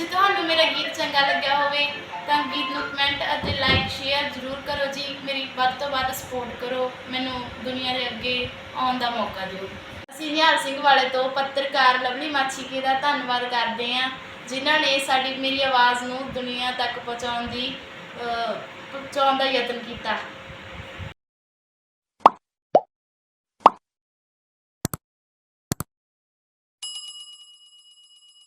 ਜੇ ਤੁਹਾਨੂੰ ਮੇਰਾ ਗੀਤ ਚੰਗਾ ਲੱਗਿਆ ਹੋਵੇ, ਤਾਂ ਗੀਤ ਨੂੰ ਕਮੈਂਟ ਅਤੇ ਲਾਈਕ ਸ਼ੇਅਰ ਜ਼ਰੂਰ ਕਰੋ ਜੀ। ਮੇਰੀ ਵੱਧ ਤੋਂ ਵੱਧ ਸਪੋਰਟ ਕਰੋ। ਮੈਨੂੰ ਦੁਨੀਆ ਦੇ ਅੱਗੇ ਆਉਣ ਦਾ ਮੌਕਾ ਦਿਓ। ਅਸੀਂ ਨਿਹਾਲ ਸਿੰਘ ਵਾਲੇ ਤੋਂ ਪੱਤਰਕਾਰ ਲਵਲੀ ਮਾਛੀਕੇ ਦਾ ਧੰਨਵਾਦ ਕਰਦੇ ਹਾਂ, ਜਿਨ੍ਹਾਂ ਨੇ ਸਾਡੀ ਮੇਰੀ ਆਵਾਜ਼ ਨੂੰ ਦੁਨੀਆ ਤੱਕ ਪਹੁੰਚਾਉਣ ਦੀ ਪਹੁੰਚਾਉਣ ਦਾ ਯਤਨ ਕੀਤਾ।